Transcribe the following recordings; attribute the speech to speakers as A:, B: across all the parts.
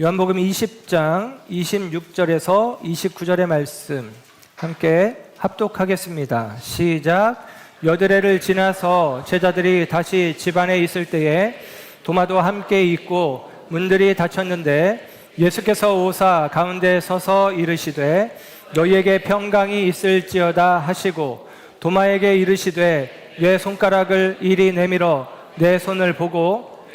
A: 요한복음 20장 26절에서 29절의 말씀 함께 합독하겠습니다. 시작. 여드레를 지나서 제자들이 다시 집안에 있을 때에 도마도 함께 있고 문들이 닫혔는데 예수께서 오사 가운데 서서 이르시되 너희에게 평강이 있을지어다 하시고 도마에게 이르시되 내 손가락을 이리 내밀어 내 손을 보고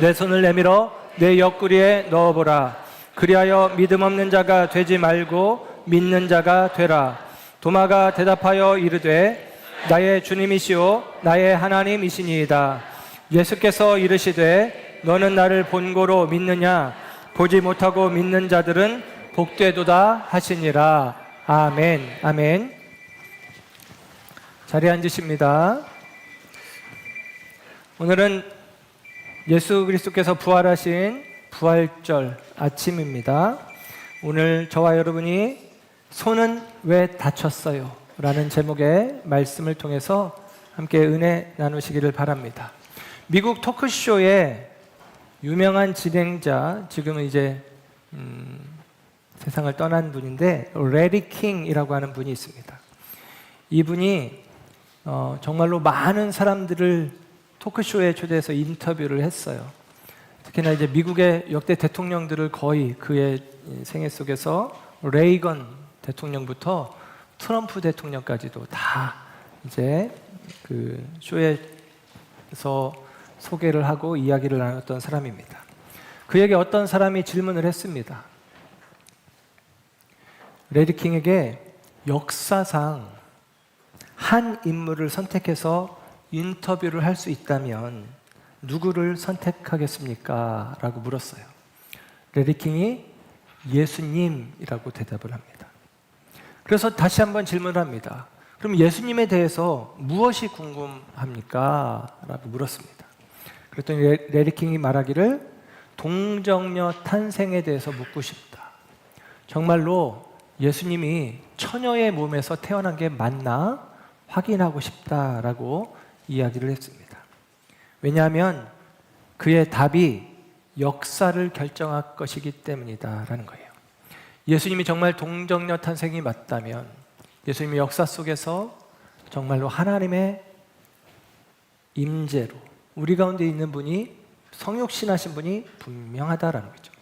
A: 내 손을 내밀어 내 옆구리에 넣어보라. 그리하여 믿음 없는 자가 되지 말고 믿는 자가 되라. 도마가 대답하여 이르되 나의 주님이시오 나의 하나님이시니이다. 예수께서 이르시되 너는 나를 본고로 믿느냐 보지 못하고 믿는 자들은 복되도다 하시니라. 아멘. 아멘. 자리에 앉으십니다. 오늘은 예수 그리스도께서 부활하신 부활절 아침입니다. 오늘 저와 여러분이 손은 왜 다쳤어요? 라는 제목의 말씀을 통해서 함께 은혜 나누시기를 바랍니다. 미국 토크쇼의 유명한 진행자, 지금은 이제 음, 세상을 떠난 분인데 레리 킹이라고 하는 분이 있습니다. 이분이 어, 정말로 많은 사람들을 토크쇼에 초대해서 인터뷰를 했어요. 특히나 이제 미국의 역대 대통령들을 거의 그의 생애 속에서 레이건 대통령부터 트럼프 대통령까지도 다 이제 그 쇼에서 소개를 하고 이야기를 나눴던 사람입니다. 그에게 어떤 사람이 질문을 했습니다. 레리 킹에게 역사상 한 인물을 선택해서 인터뷰를 할 수 있다면 누구를 선택하겠습니까? 라고 물었어요. 레리 킹이 예수님이라고 대답을 합니다. 그래서 다시 한번 질문을 합니다. 그럼 예수님에 대해서 무엇이 궁금합니까? 라고 물었습니다. 그랬더니 레- 레리 킹이 말하기를 동정녀 탄생에 대해서 묻고 싶다. 정말로 예수님이 처녀의 몸에서 태어난 게 맞나 확인하고 싶다라고 이야기를 했습니다. 왜냐하면 그의 답이 역사를 결정할 것이기 때문이다라는 거예요. 예수님이 정말 동정녀 탄생이 맞다면 예수님이 역사 속에서 정말로 하나님의 임재로 우리 가운데 있는 분이 성육신하신 분이 분명하다라는 거죠.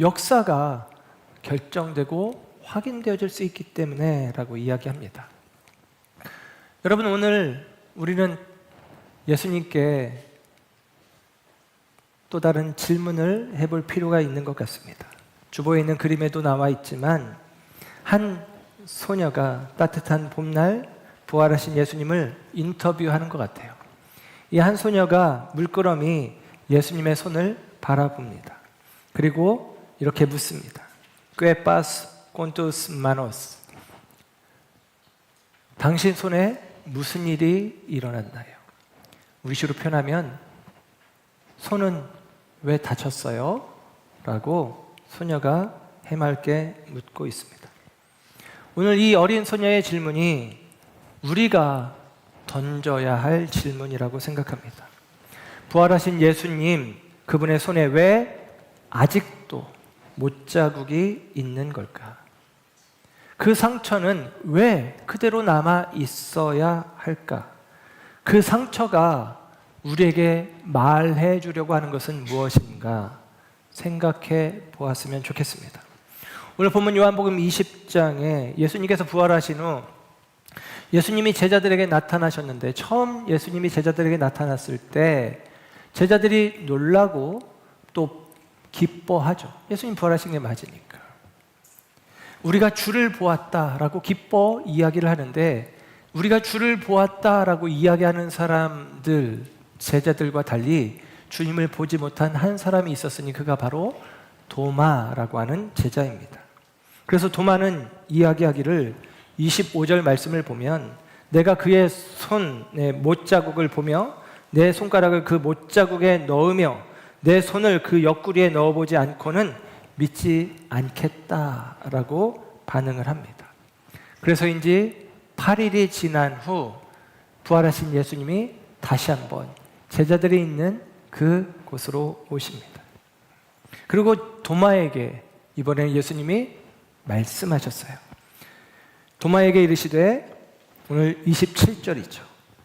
A: 역사가 결정되고 확인되어질 수 있기 때문에라고 이야기합니다. 여러분 오늘 우리는 예수님께 또 다른 질문을 해볼 필요가 있는 것 같습니다. 주보에 있는 그림에도 나와 있지만 한 소녀가 따뜻한 봄날 부활하신 예수님을 인터뷰하는 것 같아요. 이 한 소녀가 물끄러미 예수님의 손을 바라봅니다. 그리고 이렇게 묻습니다. pas con tus manos? 당신 손에 무슨 일이 일어났나요? 우리식으로 표현하면 손은 왜 다쳤어요? 라고 소녀가 해맑게 묻고 있습니다. 오늘 이 어린 소녀의 질문이 우리가 던져야 할 질문이라고 생각합니다. 부활하신 예수님, 그분의 손에 왜 아직도 못자국이 있는 걸까? 그 상처는 왜 그대로 남아 있어야 할까? 그 상처가 우리에게 말해 주려고 하는 것은 무엇인가 생각해 보았으면 좋겠습니다. 오늘 본문 요한복음 20장에 예수님께서 부활하신 후 예수님이 제자들에게 나타나셨는데 처음 예수님이 제자들에게 나타났을 때 제자들이 놀라고 또 기뻐하죠. 예수님 부활하신 게 맞으니까. 우리가 주를 보았다라고 기뻐 이야기를 하는데 우리가 주를 보았다라고 이야기하는 사람들 제자들과 달리 주님을 보지 못한 한 사람이 있었으니 그가 바로 도마라고 하는 제자입니다. 그래서 도마는 이야기하기를 25절 말씀을 보면 내가 그의 손의 못자국을 보며 내 손가락을 그 못자국에 넣으며 내 손을 그 옆구리에 넣어보지 않고는 믿지 않겠다라고 반응을 합니다. 그래서인지 8일이 지난 후 부활하신 예수님이 다시 한번 제자들이 있는 그 곳으로 오십니다. 그리고 도마에게 이번에는 예수님이 말씀하셨어요. 도마에게 이르시되 오늘 27절이죠.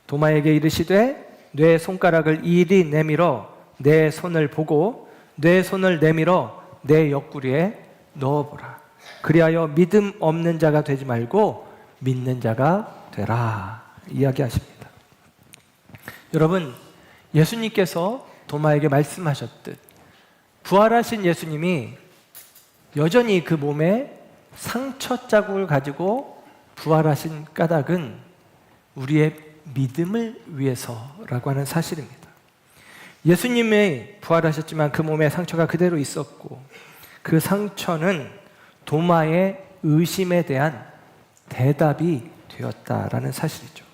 A: 도마에게 이르시되 내 손가락을 이리 내밀어 내 손을 보고 내 손을 내밀어 내 옆구리에 넣어보라. 그리하여 믿음 없는 자가 되지 말고 믿는 자가 되라. 이야기하십니다. 여러분, 예수님께서 도마에게 말씀하셨듯 부활하신 예수님이 여전히 그 몸에 상처 자국을 가지고 부활하신 까닭은 우리의 믿음을 위해서라고 하는 사실입니다. 예수님이 부활하셨지만 그 몸에 상처가 그대로 있었고 그 상처는 도마의 의심에 대한 대답이 되었다라는 사실이죠.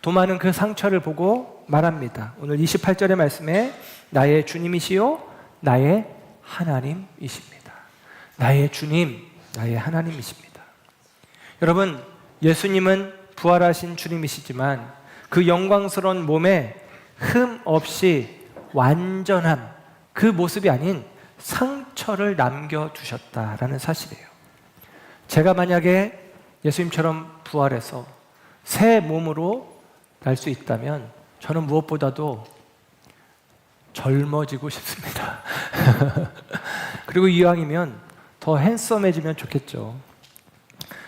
A: 도마는 그 상처를 보고 말합니다. 오늘 28절의 말씀에 나의 주님이시요 나의 하나님이십니다. 나의 주님, 나의 하나님이십니다. 여러분, 예수님은 부활하신 주님이시지만 그 영광스러운 몸에 흠 없이 완전함, 그 모습이 아닌 상처를 남겨두셨다라는 사실이에요. 제가 만약에 예수님처럼 부활해서 새 몸으로 날 수 있다면 저는 무엇보다도 젊어지고 싶습니다. 그리고 이왕이면 더 핸섬해지면 좋겠죠.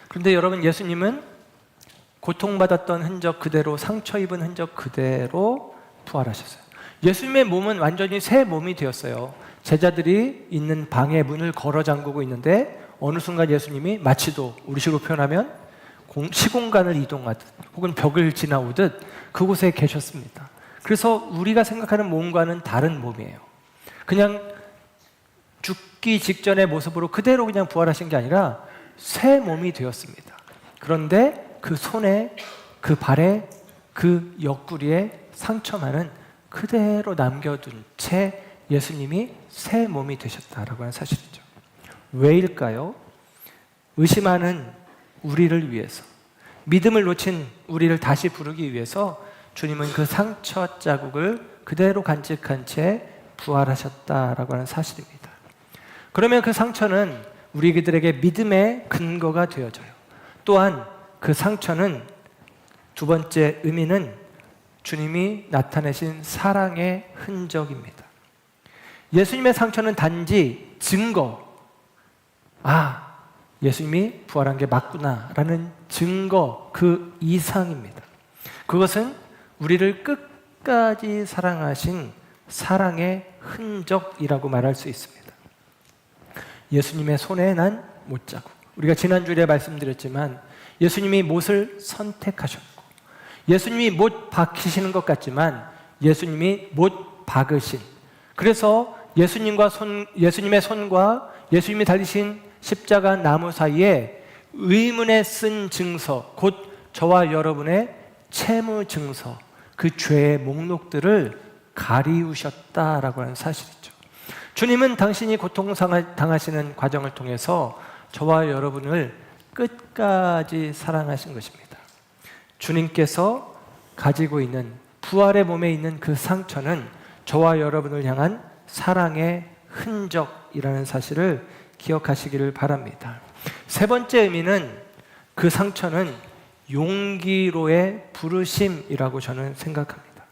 A: 그런데 여러분 예수님은 고통받았던 흔적 그대로 상처 입은 흔적 그대로 부활하셨어요. 예수님의 몸은 완전히 새 몸이 되었어요. 제자들이 있는 방에 문을 걸어 잠그고 있는데 어느 순간 예수님이 마치도 우리식으로 표현하면 공- 시공간을 이동하듯 혹은 벽을 지나오듯 그곳에 계셨습니다. 그래서 우리가 생각하는 몸과는 다른 몸이에요. 그냥 죽기 직전의 모습으로 그대로 그냥 부활하신 게 아니라 새 몸이 되었습니다. 그런데 그 손에, 그 발에, 그 옆구리에 상처만은 그대로 남겨둔 채 예수님이 새 몸이 되셨다라고 하는 사실이죠. 왜일까요? 의심하는 우리를 위해서, 믿음을 놓친 우리를 다시 부르기 위해서 주님은 그 상처 자국을 그대로 간직한 채 부활하셨다라고 하는 사실입니다. 그러면 그 상처는 우리들에게 믿음의 근거가 되어져요. 또한 그 상처는 두 번째 의미는 주님이 나타내신 사랑의 흔적입니다. 예수님의 상처는 단지 증거, 아, 예수님이 부활한 게 맞구나라는 증거 그 이상입니다. 그것은 우리를 끝까지 사랑하신 사랑의 흔적이라고 말할 수 있습니다. 예수님의 손에 난 못자국. 우리가 지난주에 말씀드렸지만 예수님이 못을 선택하셨고 예수님이 못 박히시는 것 같지만 예수님이 못 박으신 그래서 예수님과 손 예수님의 손과 예수님이 달리신 십자가 나무 사이에 의문에 쓴 증서 곧 저와 여러분의 채무 증서 그 죄의 목록들을 가리우셨다라고 하는 사실이죠. 주님은 당신이 고통당하시는 과정을 통해서 저와 여러분을 끝까지 사랑하신 것입니다. 주님께서 가지고 있는 부활의 몸에 있는 그 상처는 저와 여러분을 향한 사랑의 흔적이라는 사실을 기억하시기를 바랍니다. 세 번째 의미는 그 상처는 용기로의 부르심이라고 저는 생각합니다.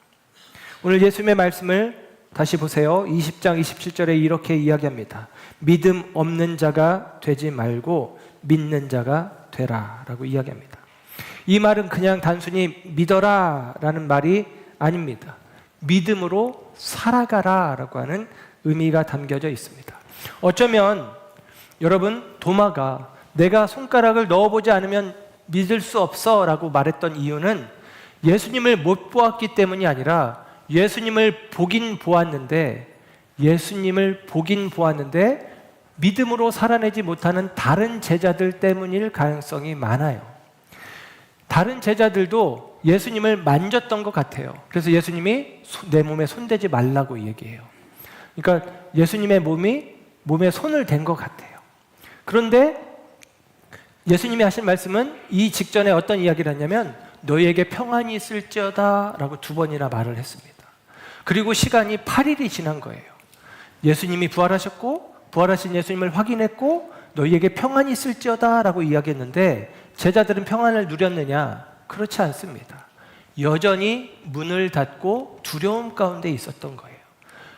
A: 오늘 예수님의 말씀을 다시 보세요. 20장 27절에 이렇게 이야기합니다. 믿음 없는 자가 되지 말고 믿는 자가 되라 라고 이야기합니다. 이 말은 그냥 단순히 믿어라 라는 말이 아닙니다. 믿음으로 살아가라 라고 하는 의미가 담겨져 있습니다. 어쩌면 여러분 도마가 내가 손가락을 넣어보지 않으면 믿을 수 없어 라고 말했던 이유는 예수님을 못 보았기 때문이 아니라 예수님을 보긴 보았는데 예수님을 보긴 보았는데 믿음으로 살아내지 못하는 다른 제자들 때문일 가능성이 많아요. 다른 제자들도 예수님을 만졌던 것 같아요. 그래서 예수님이 내 몸에 손대지 말라고 얘기해요. 그러니까 예수님의 몸이 몸에 손을 댄 것 같아요. 그런데 예수님이 하신 말씀은 이 직전에 어떤 이야기를 했냐면 너희에게 평안이 있을지어다 라고 두 번이나 말을 했습니다. 그리고 시간이 8일이 지난 거예요. 예수님이 부활하셨고 부활하신 예수님을 확인했고 너희에게 평안이 있을지어다 라고 이야기했는데 제자들은 평안을 누렸느냐? 그렇지 않습니다. 여전히 문을 닫고 두려움 가운데 있었던 거예요.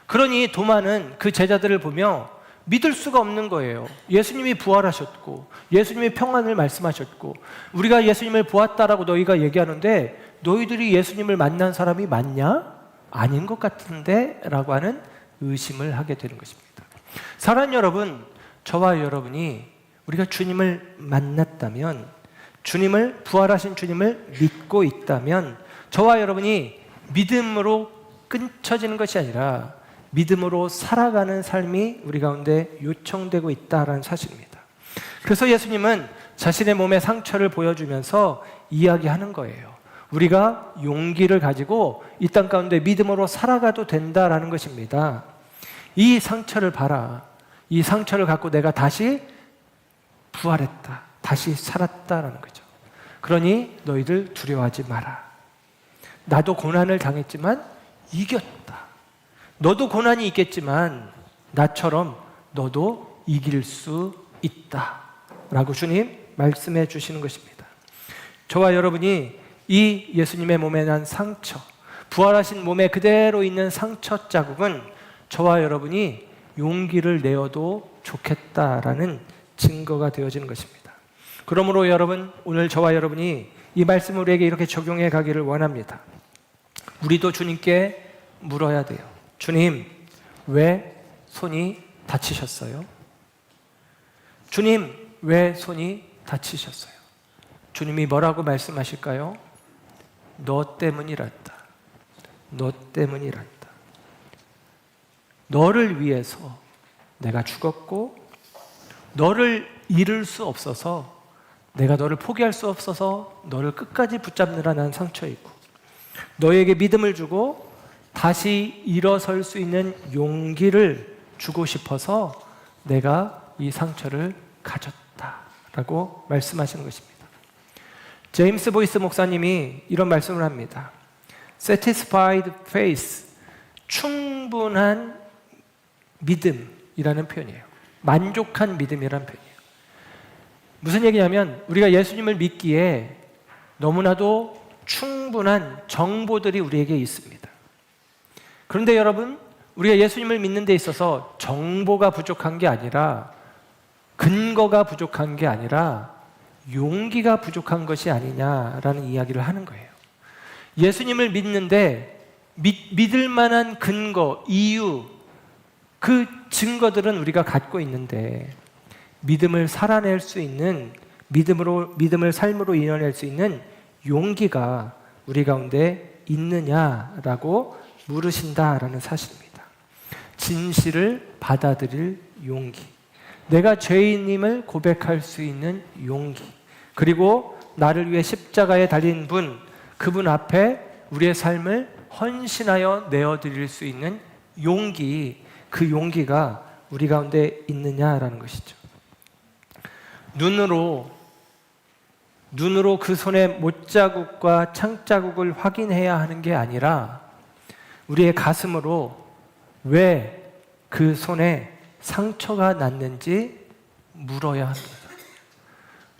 A: 그러니 도마는 그 제자들을 보며 믿을 수가 없는 거예요. 예수님이 부활하셨고, 예수님이 평안을 말씀하셨고, 우리가 예수님을 보았다라고 너희가 얘기하는데, 너희들이 예수님을 만난 사람이 맞냐? 아닌 것 같은데? 라고 하는 의심을 하게 되는 것입니다. 사랑 여러분, 저와 여러분이 우리가 주님을 만났다면, 주님을, 부활하신 주님을 믿고 있다면, 저와 여러분이 믿음으로 끊쳐지는 것이 아니라 믿음으로 살아가는 삶이 우리 가운데 요청되고 있다라는 사실입니다. 그래서 예수님은 자신의 몸의 상처를 보여주면서 이야기하는 거예요. 우리가 용기를 가지고 이 땅 가운데 믿음으로 살아가도 된다라는 것입니다. 이 상처를 봐라. 이 상처를 갖고 내가 다시 부활했다. 다시 살았다라는 거죠. 그러니 너희들 두려워하지 마라. 나도 고난을 당했지만 이겼다. 너도 고난이 있겠지만 나처럼 너도 이길 수 있다. 라고 주님 말씀해 주시는 것입니다. 저와 여러분이 이 예수님의 몸에 난 상처, 부활하신 몸에 그대로 있는 상처 자국은 저와 여러분이 용기를 내어도 좋겠다라는 증거가 되어지는 것입니다. 그러므로 여러분, 오늘 저와 여러분이 이 말씀을 우리에게 이렇게 적용해 가기를 원합니다. 우리도 주님께 물어야 돼요. 주님, 왜 손이 다치셨어요? 주님, 왜 손이 다치셨어요? 주님이 뭐라고 말씀하실까요? 너 때문이란다. 너 때문이란다. 너를 위해서 내가 죽었고, 너를 잃을 수 없어서, 내가 너를 포기할 수 없어서 너를 끝까지 붙잡느라 난 상처 있고, 너에게 믿음을 주고 다시 일어설 수 있는 용기를 주고 싶어서 내가 이 상처를 가졌다라고 말씀하시는 것입니다. 제임스 보이스 목사님이 이런 말씀을 합니다. satisfied faith, 충분한 믿음이라는 표현이에요. 만족한 믿음이라는 표현이에요. 무슨 얘기냐면 우리가 예수님을 믿기에 너무나도 충분한 정보들이 우리에게 있습니다. 그런데 여러분, 우리가 예수님을 믿는 데 있어서 정보가 부족한 게 아니라 근거가 부족한 게 아니라 용기가 부족한 것이 아니냐라는 이야기를 하는 거예요. 예수님을 믿는데 믿, 믿을 만한 근거, 이유, 그 증거들은 우리가 갖고 있는데 믿음을 살아낼 수 있는 믿음으로 믿음을 삶으로 이뤄낼 수 있는 용기가 우리 가운데 있느냐라고 물으신다라는 사실입니다. 진실을 받아들일 용기. 내가 죄인임을 고백할 수 있는 용기. 그리고 나를 위해 십자가에 달린 분, 그분 앞에 우리의 삶을 헌신하여 내어드릴 수 있는 용기, 그 용기가 우리 가운데 있느냐라는 것이죠. 눈으로 눈으로 그 손의 못자국과 창자국을 확인해야 하는 게 아니라 우리의 가슴으로 왜 그 손에 상처가 났는지 물어야 합니다.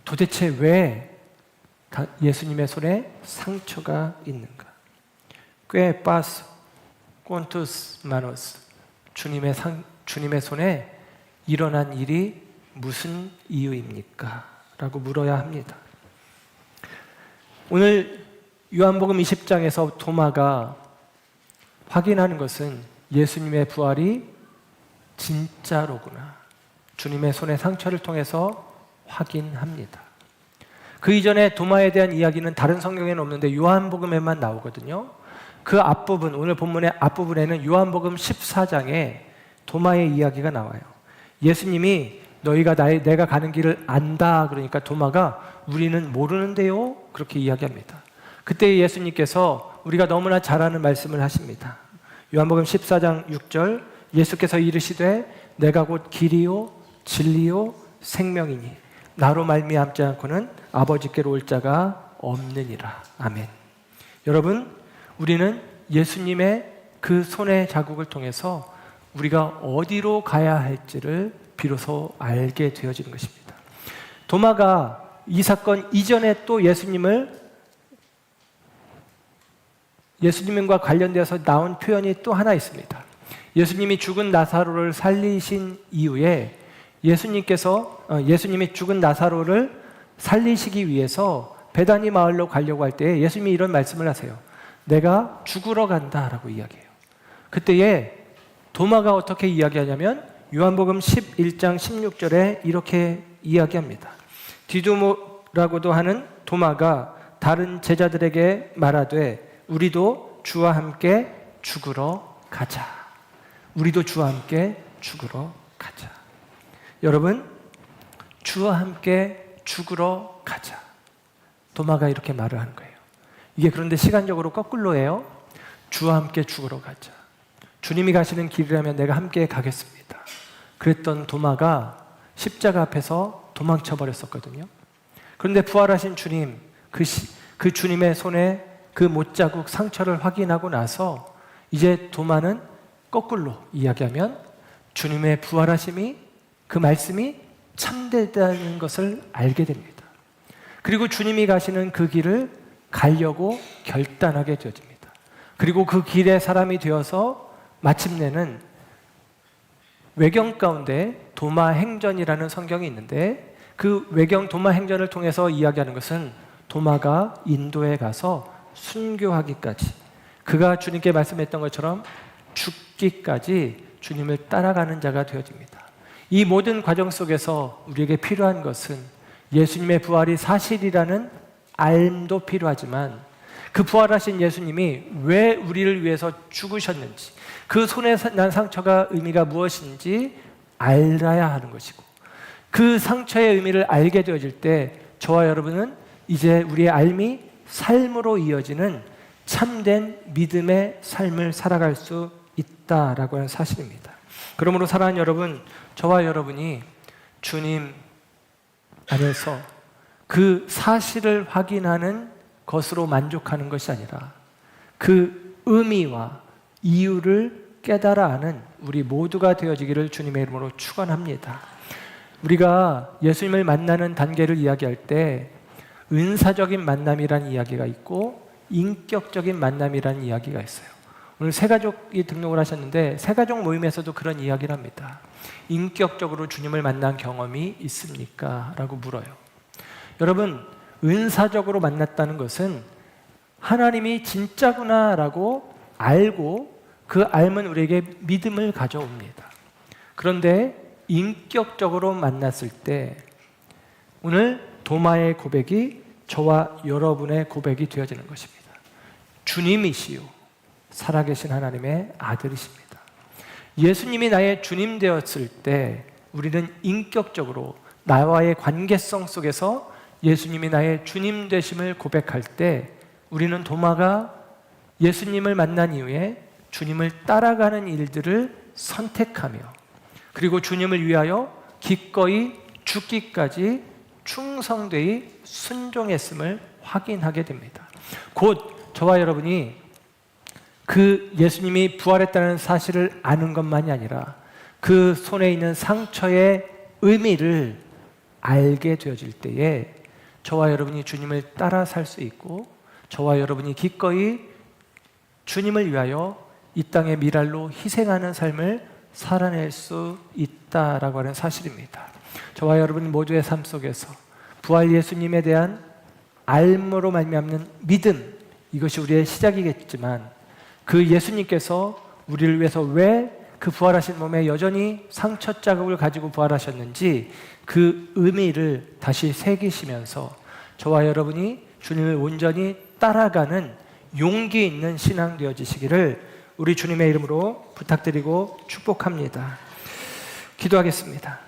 A: 도대체 왜 예수님의 손에 상처가 있는가? 꽤 빠스 꼰투스 마노스 주님의 상, 주님의 손에 일어난 일이 무슨 이유입니까? 라고 물어야 합니다. 오늘 요한복음 20장에서 도마가 확인하는 것은 예수님의 부활이 진짜로구나. 주님의 손의 상처를 통해서 확인합니다. 그 이전에 도마에 대한 이야기는 다른 성경에는 없는데 요한복음에만 나오거든요. 그 앞부분, 오늘 본문의 앞부분에는 요한복음 14장에 도마의 이야기가 나와요. 예수님이 너희가 나의, 내가 가는 길을 안다. 그러니까 도마가 우리는 모르는데요. 그렇게 이야기합니다. 그때 예수님께서 우리가 너무나 잘 아는 말씀을 하십니다. 요한복음 14장 6절 예수께서 이르시되 내가 곧 길이요 진리요 생명이니 나로 말미암지 않고는 아버지께로 올 자가 없느니라. 아멘. 여러분, 우리는 예수님의 그 손의 자국을 통해서 우리가 어디로 가야 할지를 비로소 알게 되어지는 것입니다. 도마가 이 사건 이전에 또 예수님을 예수님과 관련되어서 나온 표현이 또 하나 있습니다. 예수님이 죽은 나사로를 살리신 이후에 예수님께서 어, 예수님이 죽은 나사로를 살리시기 위해서 베다니 마을로 가려고 할 때 예수님이 이런 말씀을 하세요. 내가 죽으러 간다라고 이야기해요. 그때에 도마가 어떻게 이야기하냐면 요한복음 11장 16절에 이렇게 이야기합니다. 디도모라고도 하는 도마가 다른 제자들에게 말하되 우리도 주와 함께 죽으러 가자. 우리도 주와 함께 죽으러 가자. 여러분, 주와 함께 죽으러 가자. 도마가 이렇게 말을 하는 거예요. 이게 그런데 시간적으로 거꾸로예요. 주와 함께 죽으러 가자. 주님이 가시는 길이라면 내가 함께 가겠습니다. 그랬던 도마가 십자가 앞에서 도망쳐 버렸었거든요. 그런데 부활하신 주님, 그, 시, 그 주님의 손에 그 못자국 상처를 확인하고 나서 이제 도마는 거꾸로 이야기하면 주님의 부활하심이 그 말씀이 참되다는 것을 알게 됩니다. 그리고 주님이 가시는 그 길을 가려고 결단하게 되어집니다. 그리고 그 길의 사람이 되어서 마침내는 외경 가운데 도마 행전이라는 성경이 있는데 그 외경 도마 행전을 통해서 이야기하는 것은 도마가 인도에 가서 순교하기까지 그가 주님께 말씀했던 것처럼 죽기까지 주님을 따라가는 자가 되어집니다. 이 모든 과정 속에서 우리에게 필요한 것은 예수님의 부활이 사실이라는 알도 필요하지만 그 부활하신 예수님이 왜 우리를 위해서 죽으셨는지 그 손에 난 상처가 의미가 무엇인지 알아야 하는 것이고 그 상처의 의미를 알게 되어질 때 저와 여러분은 이제 우리의 알미 삶으로 이어지는 참된 믿음의 삶을 살아갈 수 있다라고 하는 사실입니다. 그러므로 사랑하는 여러분, 저와 여러분이 주님 안에서 그 사실을 확인하는 것으로 만족하는 것이 아니라 그 의미와 이유를 깨달아 아는 우리 모두가 되어지기를 주님의 이름으로 축원합니다. 우리가 예수님을 만나는 단계를 이야기할 때 은사적인 만남이라는 이야기가 있고 인격적인 만남이라는 이야기가 있어요. 오늘 새 가족이 등록을 하셨는데 새 가족 모임에서도 그런 이야기를 합니다. 인격적으로 주님을 만난 경험이 있습니까? 라고 물어요. 여러분, 은사적으로 만났다는 것은 하나님이 진짜구나라고 알고 그 알면 우리에게 믿음을 가져옵니다. 그런데 인격적으로 만났을 때 오늘 도마의 고백이 저와 여러분의 고백이 되어지는 것입니다. 주님이시요. 살아계신 하나님의 아들이십니다. 예수님이 나의 주님 되었을 때 우리는 인격적으로 나와의 관계성 속에서 예수님이 나의 주님 되심을 고백할 때 우리는 도마가 예수님을 만난 이후에 주님을 따라가는 일들을 선택하며 그리고 주님을 위하여 기꺼이 죽기까지 충성되이 순종했음을 확인하게 됩니다. 곧 저와 여러분이 그 예수님이 부활했다는 사실을 아는 것만이 아니라 그 손에 있는 상처의 의미를 알게 되어질 때에 저와 여러분이 주님을 따라 살 수 있고 저와 여러분이 기꺼이 주님을 위하여 이 땅의 미랄로 희생하는 삶을 살아낼 수 있다라고 하는 사실입니다. 저와 여러분 모두의 삶 속에서 부활 예수님에 대한 알므로 말미암는 믿음 이것이 우리의 시작이겠지만 그 예수님께서 우리를 위해서 왜 그 부활하신 몸에 여전히 상처 자국을 가지고 부활하셨는지 그 의미를 다시 새기시면서 저와 여러분이 주님을 온전히 따라가는 용기 있는 신앙 되어지시기를 우리 주님의 이름으로 부탁드리고 축복합니다. 기도하겠습니다.